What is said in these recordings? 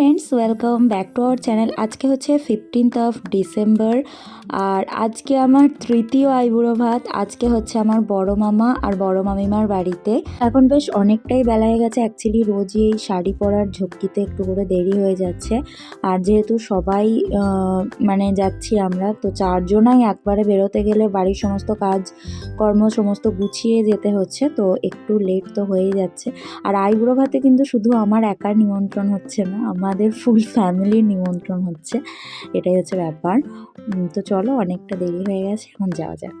Friends welcome back to our channel আজকে হচ্ছে fifteenth of December আর আজকে আমার তৃতীয় আইবুড়ো ভাত। আজকে হচ্ছে আমার বড় মামা আর বড় মামিমার বাড়িতে। এখন বেশ অনেকটাই বেলা হয়ে গেছে। অ্যাকচুয়ালি রোজই এই শাড়ি পরার ঝক্কিতে একটু করে দেরি হয়ে যাচ্ছে। আর যেহেতু সবাই মানে যাচ্ছি আমরা, তো চারজনাই একবারে বেরোতে গেলে বাড়ির সমস্ত কাজ কর্ম সমস্ত গুছিয়ে যেতে হচ্ছে, তো একটু লেট তো হয়েই যাচ্ছে। আর আইবুড়ো ভাতে কিন্তু শুধু আমার একার নিমন্ত্রণ হচ্ছে না আমাদের ফুল ফ্যামিলির নিমন্ত্রণ হচ্ছে। এটাই হচ্ছে ব্যাপার। তো চলো, অনেকটা দেরি হয়ে গেছে, এখন যাওয়া যাক।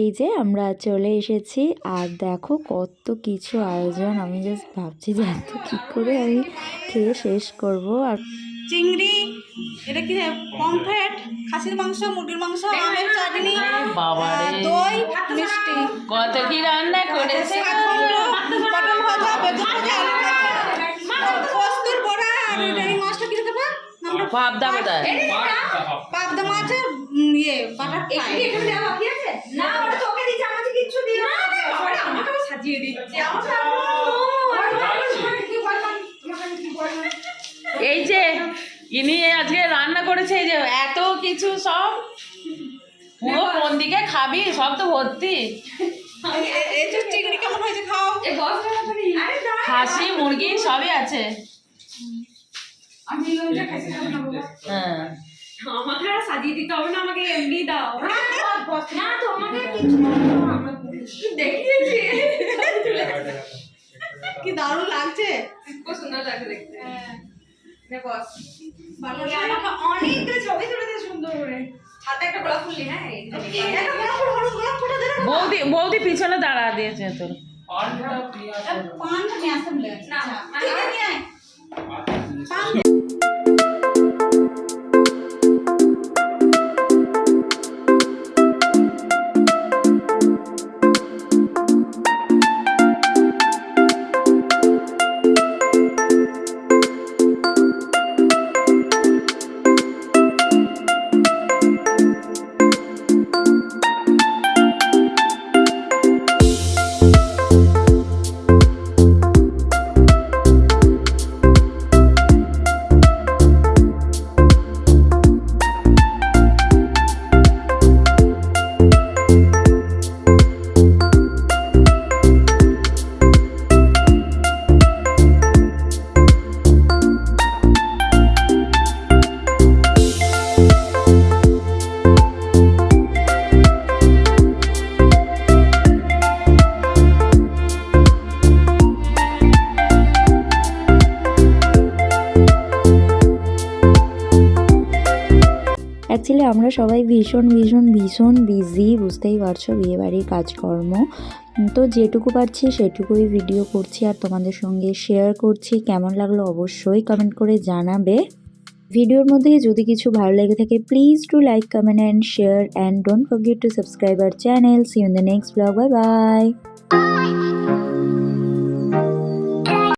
এই যে আমরা চলে এসেছি আর দেখো কত কিছু আয়োজন। আমি জাস্ট ভাবছি যে এত কী করে আমি খেয়ে শেষ করব আর চিংড়ি এটা কি পমফ্রেট খাসির মাংস মুরগির মাংস আমের চাটনি বাবারে। আহ, দই মিষ্টি। কত কি রান্না করেছে? পটল ভাজা বেগুন ভাজা আলু ভাজা পোস্তর বড়া আর এটা এই মাছটা কি দেবো আমরা পাবদা বোধহয় পাবদা উম, ইয়ে বাটার ফ্রাই এখানে দেওয়া বাকি আছে না ওটা তোকে দিচ্ছে আমাকে কিচ্ছু দিও না ওটা আমাকে সাজিয়ে দিচ্ছে আমার এই যে ইনি আজকে রান্না করেছে এই যে এত কিছু সব পুরো কোন দিকে খাবি সব তো ভর্তি। খাসি মুরগি সবই আছে হ্যাঁ। আমাকে আর সাজিয়ে দিতে হবে না আমাকে এমনি দাও। না তোমাকে দেখিয়েছি। কি দারুণ লাগছে। খুব সুন্দর লাগছে দেখতে। হ্যাঁ। বৌদি বৌদি পিছনে দাঁড়া দিয়েছে তোর। পানটা নিয়ে আসতে ভুলে না, অ্যাকচুয়ালি আমরা সবাই ভীষণ ভীষণ ভীষণ বিজি বুঝতেই পারছ, বিয়েবাড়ির কাজকর্ম। তো যেটুকু পারছি সেটুকুই ভিডিও করছি আর তোমাদের সঙ্গে শেয়ার করছি। কেমন লাগল অবশ্যই কমেন্ট করে জানাবে। ভিডিওর মধ্যে যদি কিছু ভালো লেগে থাকে please to like comment and share and don't forget to subscribe our channel see in the next blog bye bye